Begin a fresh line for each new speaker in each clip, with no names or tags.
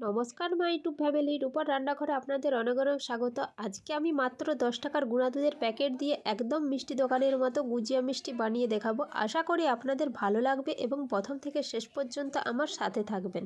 নমস্কার, my YouTube family. রূপার রান্নাঘরে আপনাদের অনেক অনেক স্বাগত। আজকে আমি মাত্র দশ টাকার গুঁড়া দুধের প্যাকেট দিয়ে একদম মিষ্টি দোকানের মতো গুজিয়া মিষ্টি বানিয়ে দেখাবো। আশা করি আপনাদের ভালো লাগবে এবং প্রথম থেকে শেষ পর্যন্ত আমার সাথে থাকবেন।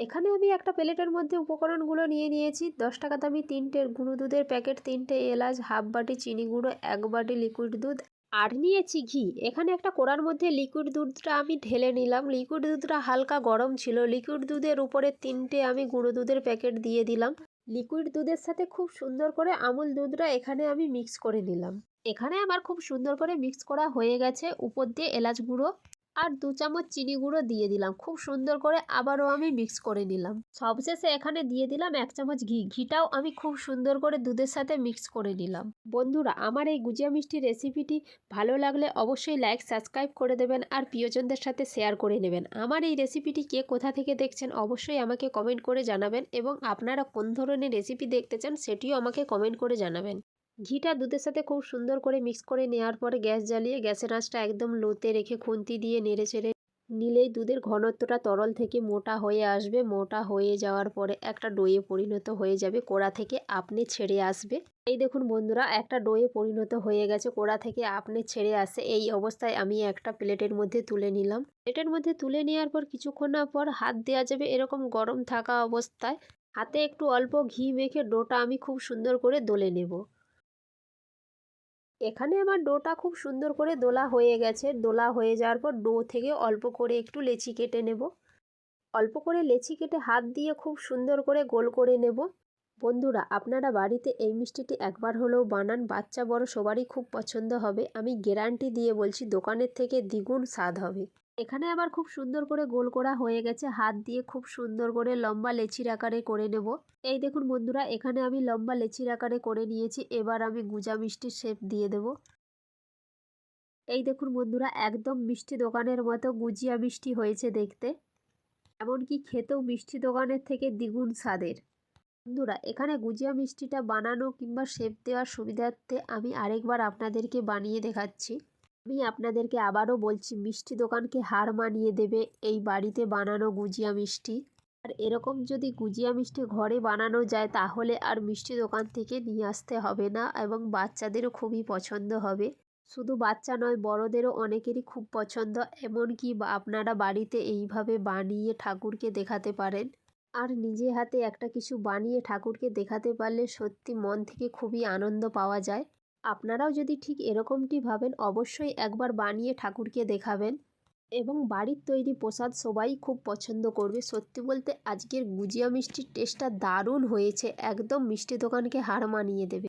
এখানে আমি একটা প্লেটের মধ্যে উপকরণগুলো নিয়ে নিয়েছি। দশ টাকা দামি তিনটে গুঁড়ো দুধের প্যাকেট, তিনটে এলাচ, হাফ বাটি চিনি গুঁড়ো, এক বাটি লিকুইড দুধ আর নিয়েছি ঘি। এখানে একটা কোড়ার মধ্যে লিকুইড দুধটা আমি ঢেলে নিলাম। লিকুইড দুধটা হালকা গরম ছিল। লিকুইড দুধের উপরে তিনটে আমি গুঁড়ো দুধের প্যাকেট দিয়ে দিলাম। লিকুইড দুধের সাথে খুব সুন্দর করে আমুল দুধটা এখানে আমি মিক্স করে নিলাম। এখানে আমার খুব সুন্দর করে মিক্স করা হয়ে গেছে। উপর দিয়ে এলাচ গুঁড়ো। আর দু চামচ চিনি গুঁড়ো দিয়ে দিলাম। খুব সুন্দর করে আবারও আমি মিক্স করে নিলাম। সবশেষে এখানে দিয়ে দিলাম এক চামচ ঘি। ঘিটাও আমি খুব সুন্দর করে দুধের সাথে মিক্স করে নিলাম। বন্ধুরা, আমার এই গুজিয়া মিষ্টি রেসিপিটি ভালো লাগলে অবশ্যই লাইক সাবস্ক্রাইব করে দেবেন আর প্রিয়জনদের সাথে শেয়ার করে নেবেন। আমার এই রেসিপিটি কে কোথা থেকে দেখছেন অবশ্যই আমাকে কমেন্ট করে জানাবেন এবং আপনারা কোন ধরনের রেসিপি দেখতে চান সেটিও আমাকে কমেন্ট করে জানাবেন। ঘিটা দুধের সাথে খুব সুন্দর করে মিক্স করে নেওয়ার পরে গ্যাস জ্বালিয়ে গ্যাসের আঁচটা একদম লোতে রেখে খুন্তি দিয়ে নেড়ে চেড়ে নিলেই দুধের ঘনত্বটা তরল থেকে মোটা হয়ে আসবে। মোটা হয়ে যাওয়ার পরে একটা ডোয়ে পরিণত হয়ে যাবে কোড়া থেকে আপনি ছেড়ে আসবে। এই দেখুন বন্ধুরা, একটা ডোয়ে পরিণত হয়ে গেছে কোড়া থেকে আপনি ছেড়ে আসে। এই অবস্থায় আমি একটা প্লেটের মধ্যে তুলে নিলাম। প্লেটের মধ্যে তুলে নেওয়ার পর কিছুক্ষণ পর হাত দেওয়া যাবে এরকম গরম থাকা অবস্থায়। হাতে একটু অল্প ঘি মেখে ডোটা আমি খুব সুন্দর করে দলে নেব। এখানে আমার ডোটা খুব সুন্দর করে দোলা হয়ে গেছে। দোলা হয়ে যাওয়ার পর ডো থেকে অল্প করে একটু লেচি কেটে নেব। অল্প করে লেচি কেটে হাত দিয়ে খুব সুন্দর করে গোল করে নেব। বন্ধুরা, আপনারা বাড়িতে এই মিষ্টিটি একবার হলেও বানান। বাচ্চা বড় সবারই খুব পছন্দ হবে। আমি গ্যারান্টি দিয়ে বলছি, দোকানের থেকে দ্বিগুণ স্বাদ হবে। এখানে আবার খুব সুন্দর করে গোল করা হয়ে গেছে। হাত দিয়ে খুব সুন্দর করে লম্বা লেচির আকারে করে নেব। এই দেখুন বন্ধুরা, এখানে আমি লম্বা লেচির আকারে করে নিয়েছি। এবার আমি গুজা মিষ্টির শেপ দিয়ে দেব। এই দেখুন বন্ধুরা, একদম মিষ্টি দোকানের মতো গুজিয়া মিষ্টি হয়েছে দেখতে। এমনকি খেতেও মিষ্টি দোকানের থেকে দ্বিগুণ স্বাদের। বন্ধুরা, এখানে গুজিয়া মিষ্টিটা বানানো কিংবা শেপ দেওয়ার সুবিধার্থে আমি আরেকবার আপনাদেরকে বানিয়ে দেখাচ্ছি। আমি আপনাদেরকে আবারও বলছি, মিষ্টি দোকানকে হার মানিয়ে দেবে এই বাড়িতে বানানো গুজিয়া মিষ্টি। আর এরকম যদি গুজিয়া মিষ্টি ঘরে বানানো যায়, তাহলে আর মিষ্টি দোকান থেকে নিয়ে আসতে হবে না এবং বাচ্চাদেরও খুবই পছন্দ হবে। শুধু বাচ্চা নয়, বড়দেরও অনেকেরই খুব পছন্দ। এমনকি আপনারা বাড়িতে এইভাবে বানিয়ে ঠাকুরকে দেখাতে পারেন। আর নিজে হাতে একটা কিছু বানিয়ে ঠাকুরকে দেখাতে পারলে সত্যি মন থেকে খুবই আনন্দ পাওয়া যায়। আপনারাও যদি ঠিক এরকমটি ভাবেন, অবশ্যই একবার বানিয়ে ঠাকুরকে দেখাবেন। এবং বাড়ির তৈরি প্রসাদ সবাই খুব পছন্দ করবে। সত্যি বলতে আজকের গুজিয়া মিষ্টির টেস্টটা দারুণ হয়েছে। একদম মিষ্টি দোকানকে হার মানিয়ে দেবে।